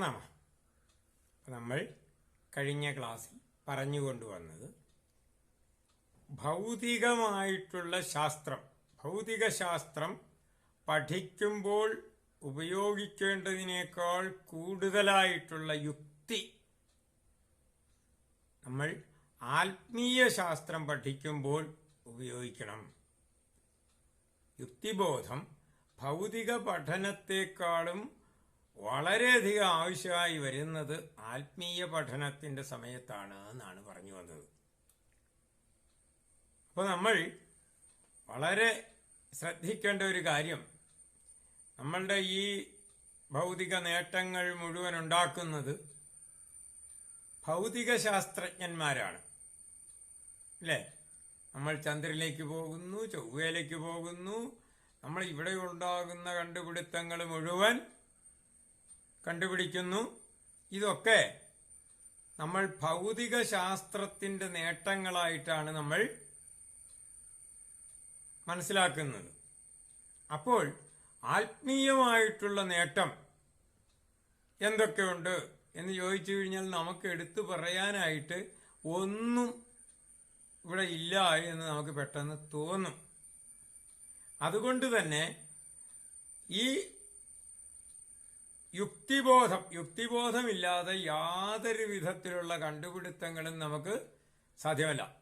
നമ നമ്മൾ കഴിഞ്ഞ ക്ലാസ്സിൽ പറഞ്ഞുകൊണ്ടുവന്നത് ഭൗതികമായിട്ടുള്ള ശാസ്ത്രം ഭൗതിക ശാസ്ത്രം പഠിക്കുമ്പോൾ ഉപയോഗിക്കേണ്ടതിനേക്കാൾ കൂടുതലായിട്ടുള്ള യുക്തി. നമ്മൾ ആത്മീയ ശാസ്ത്രം പഠിക്കുമ്പോൾ ഉപയോഗിക്കണം. യുക്തിബോധം ഭൗതിക പഠനത്തെക്കാളും വളരെയധികം ആവശ്യമായി വരുന്നത് ആത്മീയ പഠനത്തിന്റെ സമയത്താണ് എന്നാണ് പറഞ്ഞു വന്നത്. അപ്പോൾ നമ്മൾ വളരെ ശ്രദ്ധിക്കേണ്ട ഒരു കാര്യം നമ്മളുടെ ഈ ഭൗതിക നേട്ടങ്ങൾ മുഴുവൻ ഉണ്ടാക്കുന്നത് ഭൗതിക ശാസ്ത്രജ്ഞന്മാരാണ്. അല്ലേ? നമ്മൾ ചന്ദ്രനിലേക്ക് പോകുന്നു ചൊവ്വയിലേക്ക് പോകുന്നു നമ്മൾ ഇവിടെ ഉണ്ടാകുന്ന കണ്ടുപിടുത്തങ്ങൾ മുഴുവൻ കണ്ടുപിടിക്കുന്നു. ഇതൊക്കെ നമ്മൾ ഭൗതിക ശാസ്ത്രത്തിന്റെ നേട്ടങ്ങളായിട്ടാണ് നമ്മൾ മനസ്സിലാക്കുന്നത്. അപ്പോൾ ആത്മീയമായിട്ടുള്ള നേട്ടം എന്തൊക്കെയുണ്ട് എന്ന് ചോദിച്ചു കഴിഞ്ഞാൽ നമുക്ക് എടുത്തു പറയാനായിട്ട് ഒന്നും ഇവിടെ ഇല്ല എന്ന് നമുക്ക് പെട്ടെന്ന് തോന്നും. അതുകൊണ്ട് തന്നെ ഈ യുക്തിബോധം. യുക്തിബോധമില്ലാതെ യാതൊരു വിധത്തിലുള്ള കണ്ടുപിടുത്തങ്ങളും നമുക്ക് സാധ്യമല്ല.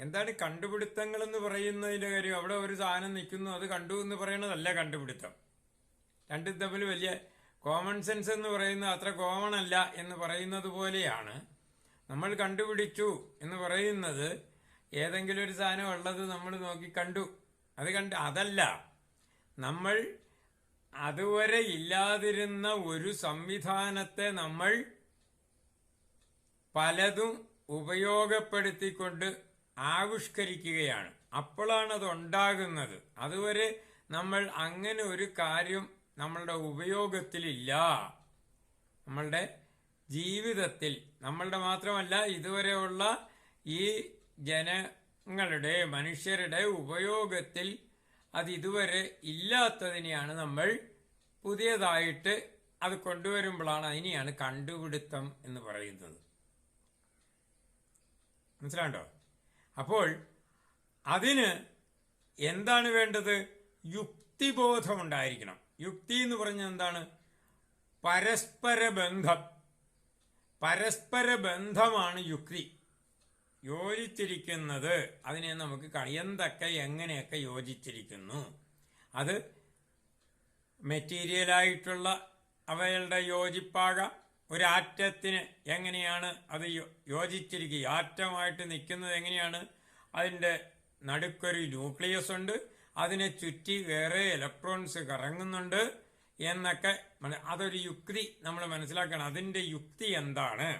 എന്താണ് കണ്ടുപിടുത്തങ്ങൾ എന്ന് പറയുന്നതിന്റെ കാര്യം? അവിടെ ഒരു സാധനം നിൽക്കുന്നു അത് കണ്ടു എന്ന് പറയുന്നതല്ല കണ്ടുപിടുത്തം. രണ്ടും തമ്മിൽ വലിയ കോമൺ സെൻസ് എന്ന് പറയുന്നത് അത്ര കോമൺ അല്ല എന്ന് പറയുന്നത് പോലെയാണ്. നമ്മൾ കണ്ടുപിടിച്ചു എന്ന് പറയുന്നത് ഏതെങ്കിലും ഒരു സാധനം ഉള്ളത് നമ്മൾ നോക്കി കണ്ടു. അത് കണ്ട് അതല്ല. നമ്മൾ അതുവരെ ഇല്ലാതിരുന്ന ഒരു സംവിധാനത്തെ നമ്മൾ പലതും ഉപയോഗപ്പെടുത്തിക്കൊണ്ട് ആവിഷ്കരിക്കുകയാണ്. അപ്പോഴാണ് അത് ഉണ്ടാകുന്നത് അതുവരെ നമ്മൾ അങ്ങനെ ഒരു കാര്യം നമ്മളുടെ ഉപയോഗത്തിലില്ല. നമ്മളുടെ ജീവിതത്തിൽ നമ്മളുടെ മാത്രമല്ല ഇതുവരെയുള്ള ഈ ജനങ്ങളുടെ മനുഷ്യരുടെ ഉപയോഗത്തിൽ അത് ഇതുവരെ ഇല്ലാത്തതിനെയാണ് നമ്മൾ പുതിയതായിട്ട് അത് കൊണ്ടുവരുമ്പോഴാണ് അതിനെയാണ് കണ്ടുപിടുത്തം എന്ന് പറയുന്നത്. മനസ്സിലാണ്ടോ അപ്പോൾ അതിന് എന്താണ് വേണ്ടത്? യുക്തിബോധം ഉണ്ടായിരിക്കണം. യുക്തി എന്ന് പറഞ്ഞാൽ എന്താണ്? പരസ്പര ബന്ധം. പരസ്പര ബന്ധമാണ് യുക്തി. യോജിച്ചിരിക്കുന്നത് അതിനെ നമുക്ക് എന്തൊക്കെ എങ്ങനെയൊക്കെ യോജിച്ചിരിക്കുന്നു? അത് മെറ്റീരിയലായിട്ടുള്ള അവയുടെ യോജിപ്പാക ഒരു ആറ്റത്തിന് എങ്ങനെയാണ് അത് യോജിച്ചിരിക്കുക ആറ്റമായിട്ട് നിൽക്കുന്നത് എങ്ങനെയാണ്? അതിന്റെ നടുക്കൊരു ന്യൂക്ലിയസ് ഉണ്ട് അതിനെ ചുറ്റി വേറെ ഇലക്ട്രോൺസ് കറങ്ങുന്നുണ്ട് എന്നൊക്കെ അതൊരു യുക്തി നമ്മൾ മനസ്സിലാക്കണം. അതിന്റെ യുക്തി എന്താണ്?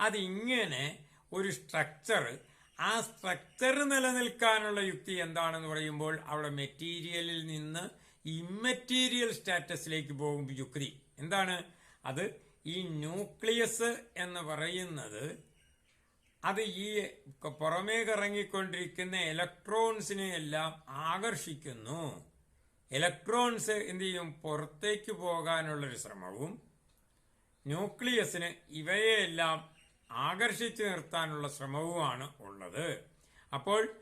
അതിങ്ങനെ ഒരു സ്ട്രക്ചർ ആ സ്ട്രക്ചർ നിലനിൽക്കാനുള്ള യുക്തി എന്താണെന്ന് പറയുമ്പോൾ അവിടെ മെറ്റീരിയലിൽ നിന്ന് ഇമ്മറ്റീരിയൽ സ്റ്റാറ്റസിലേക്ക് പോകും യുക്രി എന്താണ്? അത് ഈ ന്യൂക്ലിയസ് എന്ന് പറയുന്നത് അത് ഈ പുറമേ കറങ്ങിക്കൊണ്ടിരിക്കുന്ന ഇലക്ട്രോൺസിനെ എല്ലാം ആകർഷിക്കുന്നു. ഇലക്ട്രോൺസ് എന്ത് ചെയ്യും? പുറത്തേക്ക് പോകാനുള്ളൊരു ശ്രമവും ന്യൂക്ലിയസിന് ഇവയെല്ലാം ആകർഷിച്ചു നിർത്താനുള്ള ശ്രമവുമാണ് ഉള്ളത്. അപ്പോൾ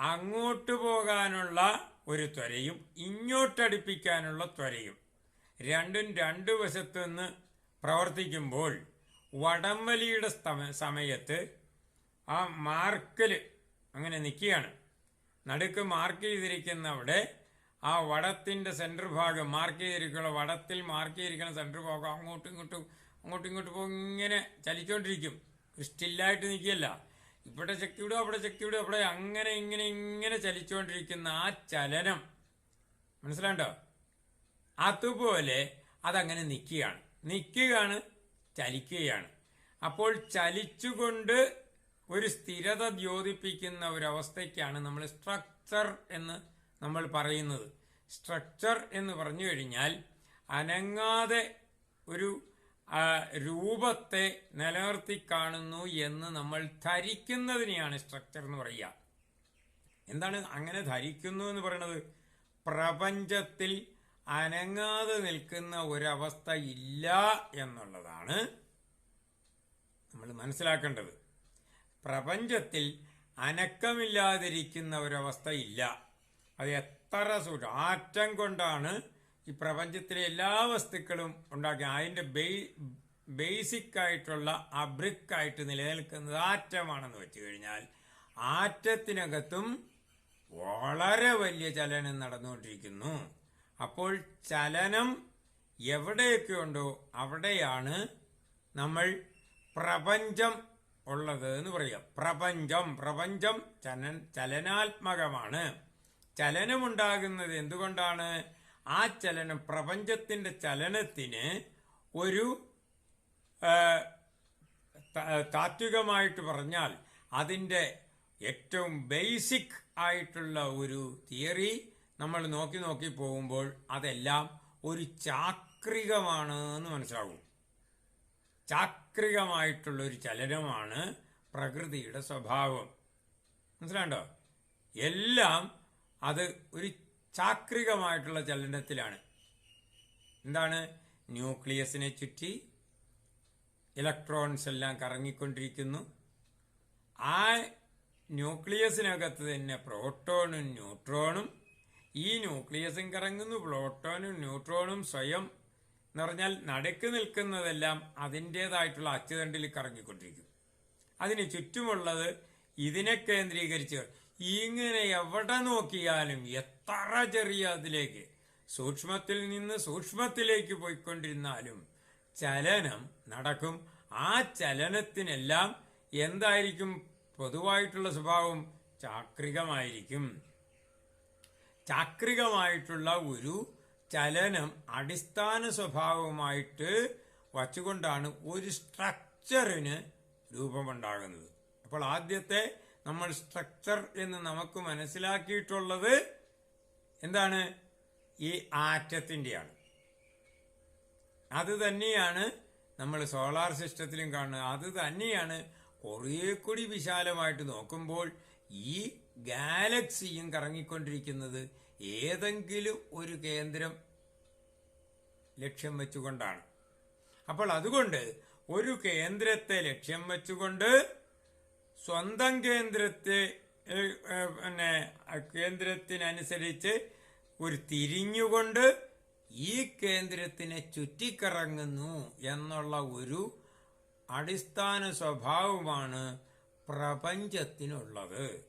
അങ്ങോട്ട് പോകാനുള്ള ഒരു ത്വരയും ഇങ്ങോട്ടടുപ്പിക്കാനുള്ള ത്വരയും. രണ്ടും രണ്ടു വശത്തു നിന്ന് പ്രവർത്തിക്കുമ്പോൾ വടംവലിയുടെ സമയത്ത് ആ മാർക്കൽ അങ്ങനെ നിൽക്കുകയാണ്. നടുക്ക് മാർക്ക് ചെയ്തിരിക്കുന്ന അവിടെ ആ വടത്തിന്റെ സെന്റർ ഭാഗം മാർക്ക് ചെയ്തിരിക്കുന്ന വടത്തിൽ മാർക്ക് ചെയ്തിരിക്കുന്ന സെന്റർ ഭാഗം അങ്ങോട്ടും ഇങ്ങോട്ടും അങ്ങോട്ടും ഇങ്ങോട്ടും പോകും ഇങ്ങനെ ചലിച്ചോണ്ടിരിക്കും. സ്റ്റില്ലായിട്ട് നിൽക്കുകയല്ല. ഇവിടെ ശക്തി വിടും അവിടെ ശക്തി വിടും അവിടെ അങ്ങനെ ഇങ്ങനെ ഇങ്ങനെ ചലിച്ചുകൊണ്ടിരിക്കുന്ന ആ ചലനം. മനസ്സിലാണ്ടോ അതുപോലെ അതങ്ങനെ നിൽക്കുകയാണ്. നിൽക്കുകയാണ് ചലിക്കുകയാണ്. അപ്പോൾ ചലിച്ചുകൊണ്ട് ഒരു സ്ഥിരത ദ്യോതിപ്പിക്കുന്ന ഒരവസ്ഥയ്ക്കാണ് നമ്മൾ സ്ട്രക്ചർ എന്ന് നമ്മൾ പറയുന്നത്. സ്ട്രക്ചർ എന്ന് പറഞ്ഞു കഴിഞ്ഞാൽ അനങ്ങാതെ ഒരു രൂപത്തെ നിലനിർത്തി കാണുന്നു എന്ന് നമ്മൾ ധരിക്കുന്നതിനെയാണ് സ്ട്രക്ചർ എന്ന് പറയുക. എന്താണ് അങ്ങനെ ധരിക്കുന്നു എന്ന് പറയുന്നത്? പ്രപഞ്ചത്തിൽ അനങ്ങാതെ നിൽക്കുന്ന ഒരവസ്ഥ ഇല്ല എന്നുള്ളതാണ് നമ്മൾ മനസ്സിലാക്കേണ്ടത്. പ്രപഞ്ചത്തിൽ അനക്കമില്ലാതിരിക്കുന്ന ഒരവസ്ഥ ഇല്ല. അത് എത്ര സൂക്ഷ്മം ആറ്റം കൊണ്ടാണ് ഈ പ്രപഞ്ചത്തിലെ എല്ലാ വസ്തുക്കളും ഉണ്ടാക്കി അതിന്റെ ബേസിക് ആയിട്ടുള്ള ആ ബ്രിക്കായിട്ട് നിലനിൽക്കുന്നത് ആറ്റമാണെന്ന് വെച്ച് കഴിഞ്ഞാൽ ആറ്റത്തിനകത്തും വളരെ വലിയ ചലനം നടന്നുകൊണ്ടിരിക്കുന്നു. അപ്പോൾ ചലനം എവിടെയൊക്കെ ഉണ്ടോ അവിടെയാണ് നമ്മൾ പ്രപഞ്ചം ഉള്ളത് എന്ന് പറയുക. പ്രപഞ്ചം പ്രപഞ്ചം ചലന ചലനാത്മകമാണ്. ചലനമുണ്ടാകുന്നത് എന്തുകൊണ്ടാണ്? ആ ചലനം പ്രപഞ്ചത്തിന്റെ ചലനത്തിന് ഒരു താത്വികമായിട്ട് പറഞ്ഞാൽ അതിന്റെ ഏറ്റവും ബേസിക് ആയിട്ടുള്ള ഒരു തിയറി നമ്മൾ നോക്കി നോക്കി പോകുമ്പോൾ അതെല്ലാം ഒരു ചാക്രികമാണ് എന്ന് മനസ്സിലാകും. ചാക്രികമായിട്ടുള്ള ഒരു ചലനമാണ് പ്രകൃതിയുടെ സ്വഭാവം. മനസ്സിലാണ്ടോ എല്ലാം അത് ഒരു ചാക്രികമായിട്ടുള്ള ചലനത്തിലാണ്. എന്താണ്? ന്യൂക്ലിയസിനെ ചുറ്റി ഇലക്ട്രോൺസ് എല്ലാം കറങ്ങിക്കൊണ്ടിരിക്കുന്നു. ആ ന്യൂക്ലിയസിനകത്ത് തന്നെ പ്രോട്ടോണും ന്യൂട്രോണും ഈ ന്യൂക്ലിയസും കറങ്ങുന്നു. പ്രോട്ടോണും ന്യൂട്രോണും സ്വയം എന്ന് പറഞ്ഞാൽ നടുക്ക് നിൽക്കുന്നതെല്ലാം അതിന്റേതായിട്ടുള്ള അച്ചുതണ്ടിൽ കറങ്ങിക്കൊണ്ടിരിക്കും അതിന് ചുറ്റുമുള്ളത് ഇതിനെ കേന്ദ്രീകരിച്ച് ഇങ്ങനെ എവിടെ നോക്കിയാലും എത്ര ചെറിയ അതിലേക്ക്. സൂക്ഷ്മത്തിൽ നിന്ന് സൂക്ഷ്മത്തിലേക്ക് പോയിക്കൊണ്ടിരുന്നാലും ചലനം നടക്കും. ആ ചലനത്തിനെല്ലാം എന്തായിരിക്കും? പൊതുവായിട്ടുള്ള സ്വഭാവം ചാക്രികമായിരിക്കും. ചാക്രികമായിട്ടുള്ള ഒരു ചലനം അടിസ്ഥാന സ്വഭാവമായിട്ട് വച്ചുകൊണ്ടാണ് ഒരു സ്ട്രക്ചറിന് രൂപമുണ്ടാകുന്നത്. അപ്പോൾ ആദ്യത്തെ നമ്മൾ സ്ട്രക്ചർ എന്ന് നമുക്ക് മനസ്സിലാക്കിയിട്ടുള്ളത് എന്താണ്? ഈ ആറ്റത്തിന്റെയാണ് അത് തന്നെയാണ് നമ്മൾ സോളാർ സിസ്റ്റത്തിലും കാണുന്നത്. അത് തന്നെയാണ് കുറേ കൂടി വിശാലമായിട്ട് നോക്കുമ്പോൾ ഈ ഗാലക്സിയും കറങ്ങിക്കൊണ്ടിരിക്കുന്നത് ഏതെങ്കിലും ഒരു കേന്ദ്രം ലക്ഷ്യം വെച്ചുകൊണ്ടാണ്. അപ്പോൾ അതുകൊണ്ട് ഒരു കേന്ദ്രത്തെ ലക്ഷ്യം വെച്ചുകൊണ്ട് സ്വന്തം കേന്ദ്രത്തെ കേന്ദ്രത്തിനനുസരിച്ച് ഒരു തിരിഞ്ഞുകൊണ്ട് ഈ കേന്ദ്രത്തിനെ ചുറ്റിക്കറങ്ങുന്നു എന്നുള്ള ഒരു അടിസ്ഥാന സ്വഭാവമാണ് പ്രപഞ്ചത്തിനുള്ളത്.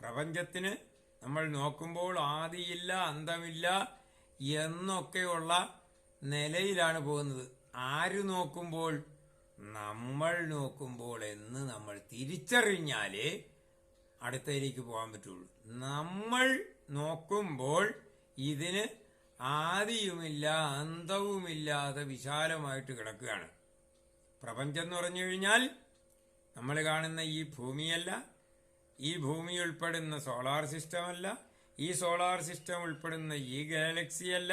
പ്രപഞ്ചത്തിന് നമ്മൾ നോക്കുമ്പോൾ ആദിയില്ല അന്തമില്ല എന്നൊക്കെയുള്ള നിലയിലാണ് പോകുന്നത്. ആര് നോക്കുമ്പോൾ? നമ്മൾ നോക്കുമ്പോൾ എന്ന് നമ്മൾ തിരിച്ചറിഞ്ഞാലേ അടുത്തതിലേക്ക് പോകാൻ പറ്റുള്ളൂ. നമ്മൾ നോക്കുമ്പോൾ ഇതിന് ആദിയുമില്ല അന്തവുമില്ലാതെ വിശാലമായിട്ട് കിടക്കുകയാണ്. പ്രപഞ്ചം എന്ന് പറഞ്ഞു കഴിഞ്ഞാൽ നമ്മൾ കാണുന്ന ഈ ഭൂമിയല്ല ഈ ഭൂമി ഉൾപ്പെടുന്ന സോളാർ സിസ്റ്റമല്ല ഈ സോളാർ സിസ്റ്റം ഉൾപ്പെടുന്ന ഈ ഗാലക്സി അല്ല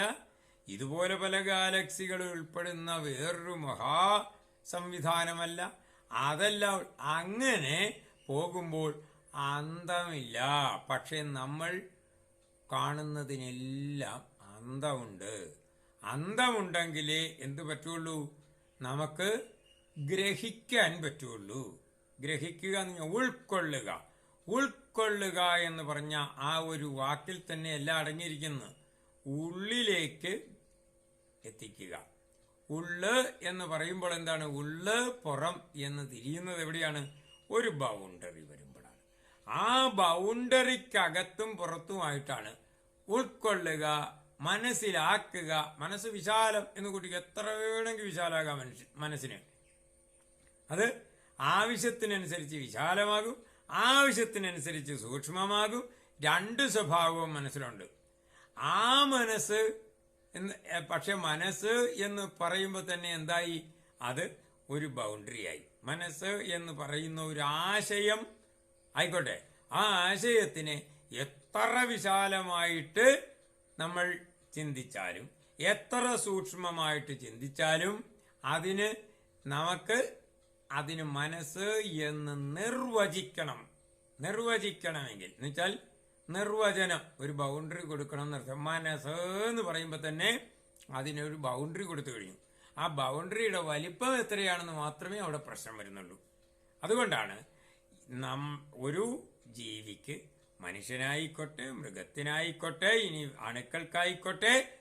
ഇതുപോലെ പല ഗാലക്സികൾ ഉൾപ്പെടുന്ന വേറൊരു മഹാ സംവിധാനമല്ല. അതെല്ലാം അങ്ങനെ പോകുമ്പോൾ അന്തമില്ല. പക്ഷെ നമ്മൾ കാണുന്നതിനെല്ലാം അന്തമുണ്ട്. അന്തമുണ്ടെങ്കിലേ എന്ത് പറ്റുള്ളൂ? നമുക്ക് ഗ്രഹിക്കാൻ പറ്റുള്ളൂ. ഗ്രഹിക്കുക എന്ന് ഉൾക്കൊള്ളുക. ഉൾക്കൊള്ളുക എന്ന് പറഞ്ഞ ആ ഒരു വാക്കിൽ തന്നെ എല്ലാം അടങ്ങിയിരിക്കുന്നു. ഉള്ളിലേക്ക് എത്തിക്കുക. ഉള്ള് എന്ന് പറയുമ്പോൾ എന്താണ്? ഉള്ള് പുറം എന്ന് തിരിയുന്നത് എവിടെയാണ്? ഒരു ബൗണ്ടറി ആ ബൗണ്ടറിക്കകത്തും പുറത്തുമായിട്ടാണ് ഉൾക്കൊള്ളുക മനസ്സിലാക്കുക മനസ്സ് വിശാലം എന്ന് കുട്ടിക്ക് എത്ര വേണമെങ്കിൽ വിശാലാകാം മനുഷ്യ മനസ്സിന്. അത് ആവശ്യത്തിനനുസരിച്ച് വിശാലമാകും ആവശ്യത്തിനനുസരിച്ച് സൂക്ഷ്മമാകും രണ്ട് സ്വഭാവവും മനസ്സിലുണ്ട്. ആ മനസ്സ് എന്ന് പക്ഷെ മനസ്സ് എന്ന് പറയുമ്പോൾ തന്നെ എന്തായി? അത് ഒരു ബൗണ്ടറിയായി. മനസ്സ് എന്ന് പറയുന്ന ഒരു ആശയം ആയിക്കോട്ടെ. ആ ആശയത്തിനെ എത്ര വിശാലമായിട്ട് നമ്മൾ ചിന്തിച്ചാലും എത്ര സൂക്ഷ്മമായിട്ട് ചിന്തിച്ചാലും അതിന് നമുക്ക് അതിന് മനസ്സ് എന്ന് നിർവചിക്കണം. നിർവചിക്കണമെങ്കിൽ. എന്നുവെച്ചാൽ നിർവചനം ഒരു ബൗണ്ടറി കൊടുക്കണം എന്നർത്ഥം മനസ്സ് എന്ന് പറയുമ്പോൾ തന്നെ അതിനൊരു ബൗണ്ടറി കൊടുത്തു കഴിഞ്ഞു. ആ ബൗണ്ടറിയുടെ വലിപ്പം എത്രയാണെന്ന് മാത്രമേ അവിടെ പ്രശ്നം വരുന്നുള്ളൂ. അതുകൊണ്ടാണ് നം ഒരു ജീവിക്ക് മനുഷ്യനായിക്കോട്ടെ മൃഗത്തിനായിക്കോട്ടെ ഇനി അണുക്കൾക്കായിക്കോട്ടെ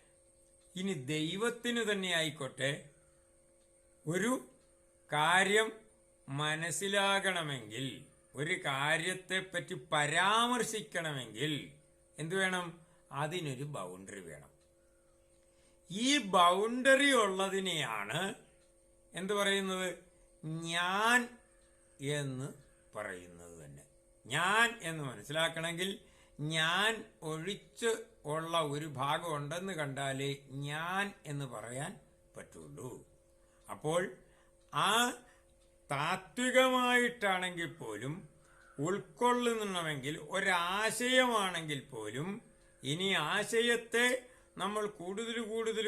ഇനി ദൈവത്തിന് തന്നെ ആയിക്കോട്ടെ ഒരു കാര്യം മനസ്സിലാകണമെങ്കിൽ ഒരു കാര്യത്തെപ്പറ്റി പരാമർശിക്കണമെങ്കിൽ എന്തു വേണം? അതിനൊരു ബൗണ്ടറി വേണം. ഈ ബൗണ്ടറി ഉള്ളതിനെയാണ് എന്തു പറയുന്നത്? ഞാൻ എന്ന് പറയുന്നത് തന്നെ. ഞാൻ എന്ന് മനസ്സിലാക്കണമെങ്കിൽ ഞാൻ ഒഴിച്ച് ഉള്ള ഒരു ഭാഗം ഉണ്ടെന്ന് കണ്ടാലേ ഞാൻ എന്ന് പറയാൻ പറ്റുള്ളൂ. അപ്പോൾ ആ താത്വികമായിട്ടാണെങ്കിൽ പോലും ഉൾക്കൊള്ളുന്നുണ്ടെങ്കിൽ ഒരാശയമാണെങ്കിൽ പോലും ഇനി ആശയത്തെ നമ്മൾ കൂടുതൽ കൂടുതൽ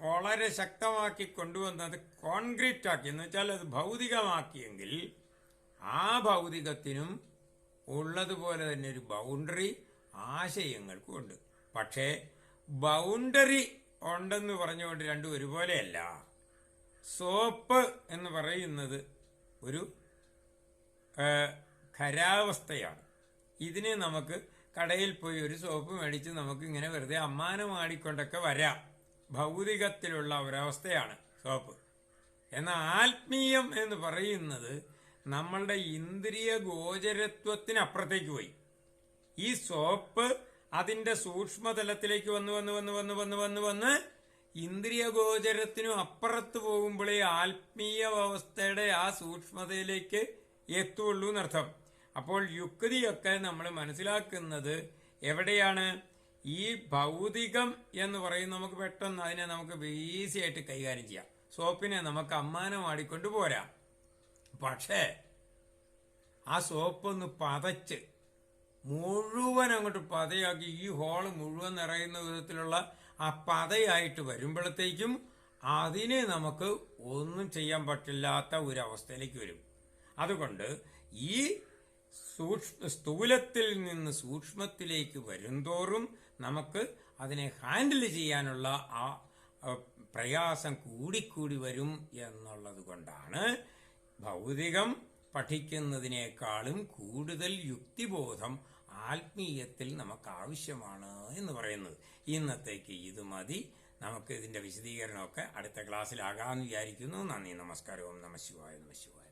വളരെ ശക്തമാക്കി കൊണ്ടുവന്നത് കോൺക്രീറ്റ് ആക്കി എന്ന് വെച്ചാൽ അത് ഭൗതികമാക്കിയെങ്കിൽ ആ ഭൗതികത്തിനും ഉള്ളതുപോലെ തന്നെ ഒരു ബൗണ്ടറി ആശയങ്ങൾക്കും ഉണ്ട് പക്ഷേ ബൗണ്ടറി ഉണ്ടെന്ന് പറഞ്ഞുകൊണ്ട് രണ്ടും ഒരുപോലെയല്ല. സോപ്പ് എന്ന് പറയുന്നത് ഒരു ഖരാവസ്ഥയാണ്. ഇതിനെ നമുക്ക് കടയിൽ പോയി ഒരു സോപ്പ് മേടിച്ച് നമുക്ക് ഇങ്ങനെ വെറുതെ അമ്മാനമാടിക്കൊണ്ടൊക്കെ വരാം. ഭൗതികത്തിലുള്ള ഒരവസ്ഥയാണ് സോപ്പ്. എന്നാൽ ആത്മീയം എന്ന് പറയുന്നത് നമ്മളുടെ ഇന്ദ്രിയ ഗോചരത്വത്തിനപ്പുറത്തേക്ക് പോയി. ഈ സോപ്പ് അതിന്റെ സൂക്ഷ്മതലത്തിലേക്ക് വന്ന് വന്ന് വന്ന് വന്ന് വന്ന് വന്ന് വന്ന് ഇന്ദ്രിയ ഗോചരത്തിനും അപ്പുറത്ത് പോകുമ്പോഴേ ആത്മീയ അവസ്ഥയുടെ ആ സൂക്ഷ്മതയിലേക്ക് എത്തുള്ളൂ എന്നർത്ഥം. അപ്പോൾ യുക്തിയൊക്കെ നമ്മൾ മനസ്സിലാക്കുന്നത് എവിടെയാണ്? ഈ ഭൗതികം എന്ന് പറയുന്നത് നമുക്ക് പെട്ടെന്ന് അതിനെ നമുക്ക് ഈസി ആയിട്ട് കൈകാര്യം ചെയ്യാം. സോപ്പിനെ നമുക്ക് അമ്മാനം ആടിക്കൊണ്ട് പോരാം. പക്ഷേ ആ സോപ്പൊന്ന് പതച്ച് മുഴുവൻ അങ്ങോട്ട് പതയാക്കി ഈ ഹോൾ മുഴുവൻ നിറയുന്ന വിധത്തിലുള്ള ആ പതയായിട്ട് വരുമ്പോഴത്തേക്കും അതിനെ നമുക്ക് ഒന്നും ചെയ്യാൻ പറ്റില്ലാത്ത ഒരു അവസ്ഥയിലേക്ക് വരും. അതുകൊണ്ട് ഈ സൂക്ഷ്മ സ്ഥൂലത്തിൽ നിന്ന് സൂക്ഷ്മത്തിലേക്ക് വരുംതോറും നമുക്ക് അതിനെ ഹാൻഡിൽ ചെയ്യാനുള്ള ആ, പ്രയാസം കൂടിക്കൂടി വരും എന്നുള്ളത് കൊണ്ടാണ് ഭൗതികം പഠിക്കുന്നതിനേക്കാളും കൂടുതൽ യുക്തിബോധം ആത്മീയത്തിൽ നമുക്ക് ആവശ്യമാണ് എന്ന് പറയുന്നത്. ഇന്നത്തേക്ക് ഇത് മതി. നമുക്ക് ഇതിന്റെ വിശദീകരണമൊക്കെ അടുത്ത ക്ലാസ്സിലാകാമെന്ന് വിചാരിക്കുന്നു. നന്ദി നമസ്കാരവും നമശിവായ നമശിവായ നമ ശിവായ.